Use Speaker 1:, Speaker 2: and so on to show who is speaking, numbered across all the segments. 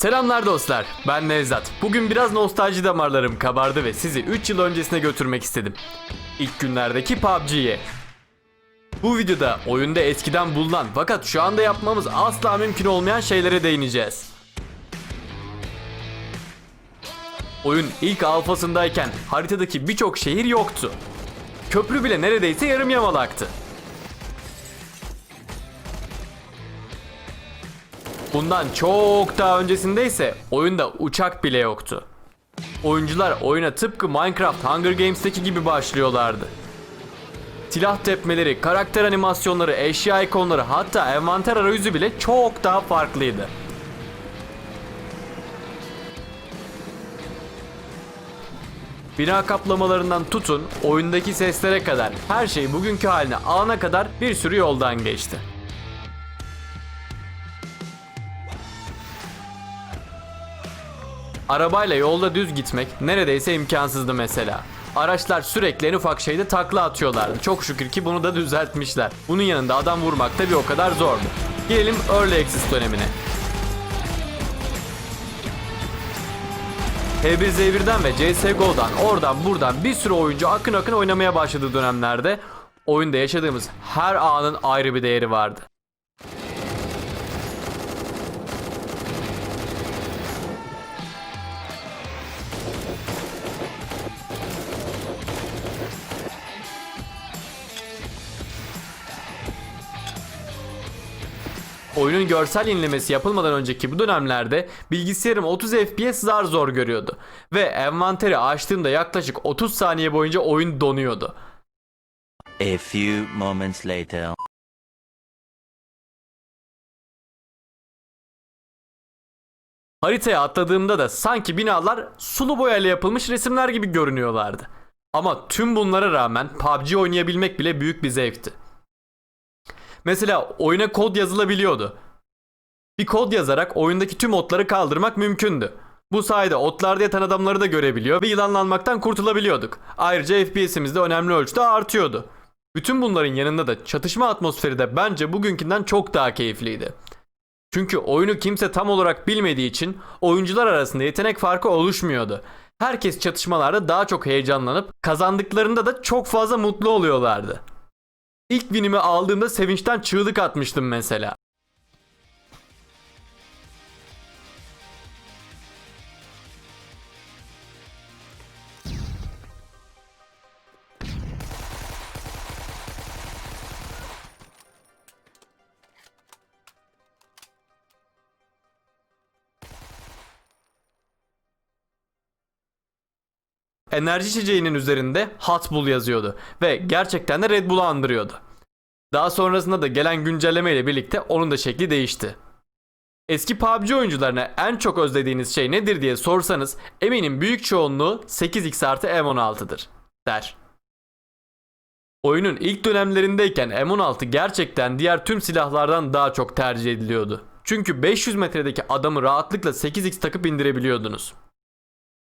Speaker 1: Selamlar dostlar, ben Nevzat. Bugün biraz nostalji damarlarım kabardı ve sizi 3 yıl öncesine götürmek istedim. İlk günlerdeki PUBG'ye. Bu videoda oyunda eskiden bulunan fakat şu anda yapmamız asla mümkün olmayan şeylere değineceğiz. Oyun ilk alfasındayken haritadaki birçok şehir yoktu. Köprü bile neredeyse yarım yamalaktı. Bundan çok daha öncesinde ise oyunda uçak bile yoktu. Oyuncular oyuna tıpkı Minecraft Hunger Games'teki gibi başlıyorlardı. Silah tepmeleri, karakter animasyonları, eşya ikonları hatta envanter arayüzü bile çok daha farklıydı. Bina kaplamalarından tutun, oyundaki seslere kadar her şey bugünkü haline alana kadar bir sürü yoldan geçti. Arabayla yolda düz gitmek neredeyse imkansızdı mesela. Araçlar sürekli en ufak şeyde takla atıyorlardı. Çok şükür ki bunu da düzeltmişler. Bunun yanında adam vurmak da bir o kadar zordu. Gelelim Early Access dönemine. H1Z1'den ve CSGO'dan oradan buradan bir sürü oyuncu akın akın oynamaya başladığı dönemlerde oyunda yaşadığımız her anın ayrı bir değeri vardı. Oyunun görsel yenilemesi yapılmadan önceki bu dönemlerde bilgisayarım 30 FPS zar zor görüyordu. Ve envanteri açtığımda yaklaşık 30 saniye boyunca oyun donuyordu.
Speaker 2: A few moments later.
Speaker 1: Haritaya atladığımda da sanki binalar sulu boyayla yapılmış resimler gibi görünüyorlardı. Ama tüm bunlara rağmen PUBG oynayabilmek bile büyük bir zevkti. Mesela oyuna kod yazılabiliyordu. Bir kod yazarak oyundaki tüm otları kaldırmak mümkündü. Bu sayede otlarda yatan adamları da görebiliyor ve yılanlanmaktan kurtulabiliyorduk. Ayrıca FPS'imiz de önemli ölçüde artıyordu. Bütün bunların yanında da çatışma atmosferi de bence bugünkünden çok daha keyifliydi. Çünkü oyunu kimse tam olarak bilmediği için oyuncular arasında yetenek farkı oluşmuyordu. Herkes çatışmalarda daha çok heyecanlanıp kazandıklarında da çok fazla mutlu oluyorlardı. İlk winimi aldığımda sevinçten çığlık atmıştım mesela. Enerji içeceğinin üzerinde Hot Bull yazıyordu ve gerçekten de Red Bull'u andırıyordu. Daha sonrasında da gelen güncelleme ile birlikte onun da şekli değişti. Eski PUBG oyuncularına en çok özlediğiniz şey nedir diye sorsanız eminim büyük çoğunluğu 8x artı M16'dır der. Oyunun ilk dönemlerindeyken M16 gerçekten diğer tüm silahlardan daha çok tercih ediliyordu. Çünkü 500 metredeki adamı rahatlıkla 8x takıp indirebiliyordunuz.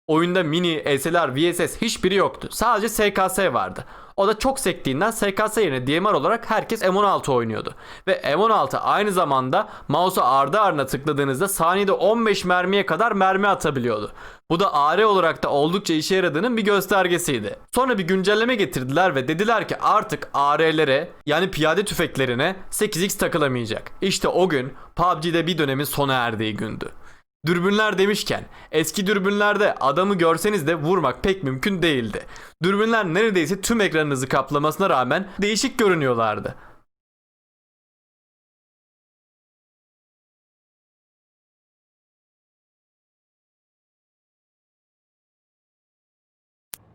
Speaker 1: Oyunda mini, SLR, VSS hiçbiri yoktu. Sadece SKS vardı. O da çok sektiğinden SKS yerine DMR olarak herkes M16 oynuyordu. Ve M16 aynı zamanda mouse'a ardı ardına tıkladığınızda saniyede 15 mermiye kadar mermi atabiliyordu. Bu da AR olarak da oldukça işe yaradığının bir göstergesiydi. Sonra bir güncelleme getirdiler ve dediler ki artık AR'lere yani piyade tüfeklerine 8x takılamayacak. İşte o gün PUBG'de bir dönemin sona erdiği gündü. Dürbünler demişken eski dürbünlerde adamı görseniz de vurmak pek mümkün değildi. Dürbünler neredeyse tüm ekranınızı kaplamasına rağmen değişik görünüyorlardı.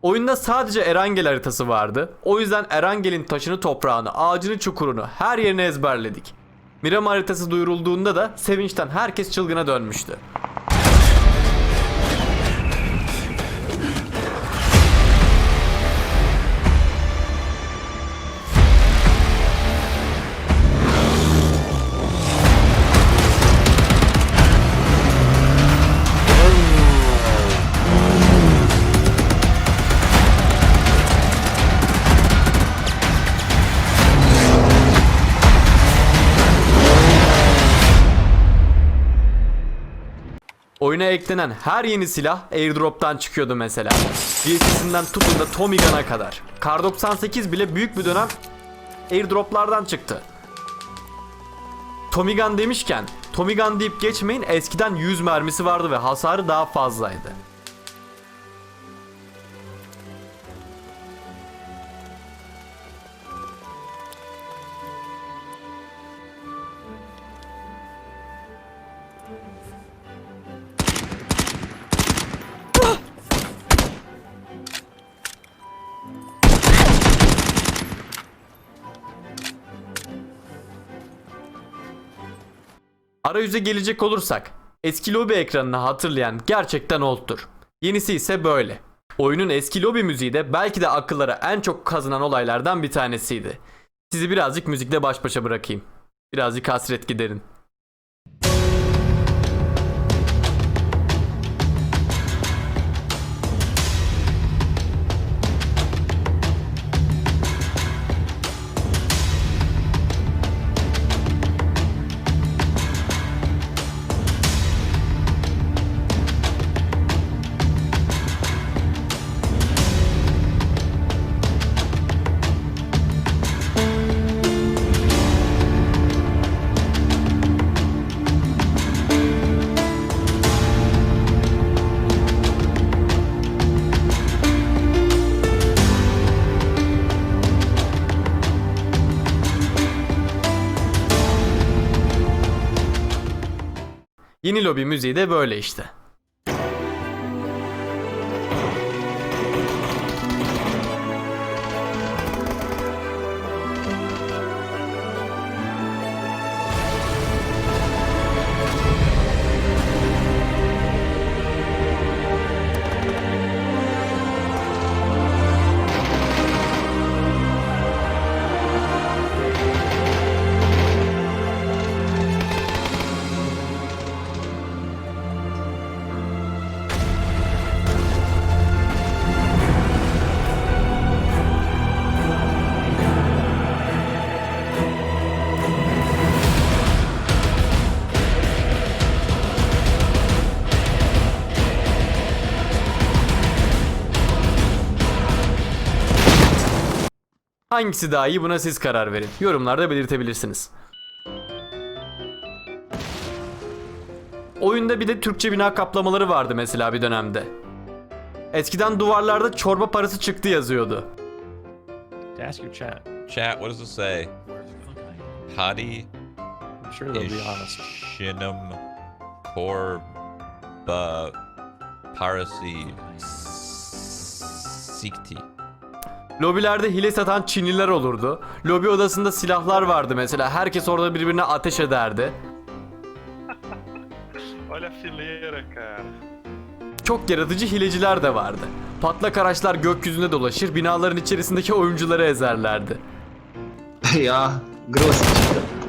Speaker 1: Oyunda sadece Erangel haritası vardı. O yüzden Erangel'in taşını toprağını, ağacını çukurunu her yerini ezberledik. Miram haritası duyurulduğunda da sevinçten herkes çılgına dönmüştü. Oyuna eklenen her yeni silah airdrop'tan çıkıyordu mesela. DLC'sinden tutun da Tommy Gun'a kadar. Kar 98 bile büyük bir dönem airdroplardan çıktı. Tommy Gun demişken Tommy Gun deyip geçmeyin eskiden 100 mermisi vardı ve hasarı daha fazlaydı. Arayüze gelecek olursak eski lobi ekranını hatırlayan gerçekten oldtur. Yenisi ise böyle. Oyunun eski lobi müziği de belki de akıllara en çok kazınan olaylardan bir tanesiydi. Sizi birazcık müzikle baş başa bırakayım. Birazcık hasret giderin. Yeni lobi müziği de böyle işte. Hangisi daha iyi buna siz karar verin. Yorumlarda belirtebilirsiniz. Oyunda bir de Türkçe bina kaplamaları vardı mesela bir dönemde. Eskiden duvarlarda çorba parası çıktı yazıyordu.
Speaker 3: Ask your chat.
Speaker 4: Chat, what does it say? Hadi
Speaker 3: I'm sure they'll be honest.
Speaker 4: Korba Parasi Sikti.
Speaker 1: Lobilerde hile satan Çinliler olurdu. Lobi odasında silahlar vardı mesela. Herkes orada birbirine ateş ederdi.
Speaker 5: Olha a fileira, cara.
Speaker 1: Çok yaratıcı hileciler de vardı. Patlak araçlar gökyüzünde dolaşır, binaların içerisindeki oyuncuları ezerlerdi.
Speaker 6: ja, groß. Uh,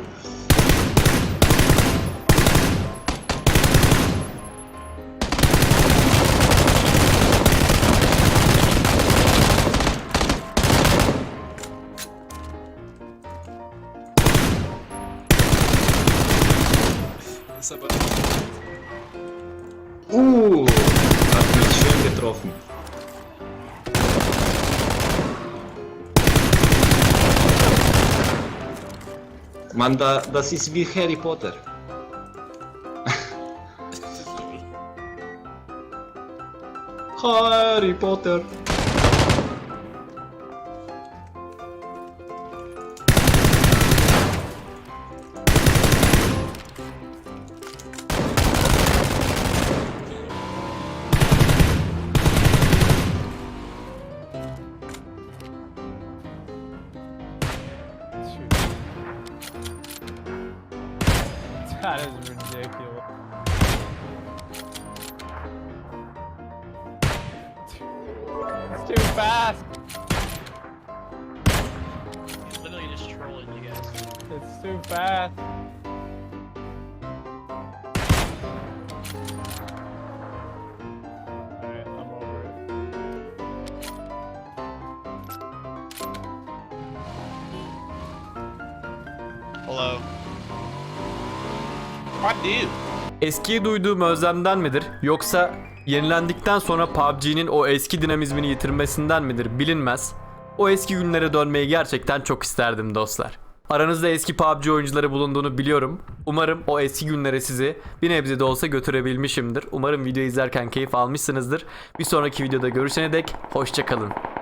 Speaker 6: Mann, da, das ist wie Harry Potter. Harry Potter.
Speaker 3: Too fast.
Speaker 7: He's literally just trolling you guys.
Speaker 3: It's too fast. Alright, I'm over it.
Speaker 4: Hello. What do?
Speaker 1: Eskiye duyduğum özlemden midir yoksa yenilendikten sonra PUBG'nin o eski dinamizmini yitirmesinden midir bilinmez. O eski günlere dönmeyi gerçekten çok isterdim dostlar. Aranızda eski PUBG oyuncuları bulunduğunu biliyorum. Umarım o eski günlere sizi bir nebze de olsa götürebilmişimdir. Umarım video izlerken keyif almışsınızdır. Bir sonraki videoda görüşene dek hoşçakalın.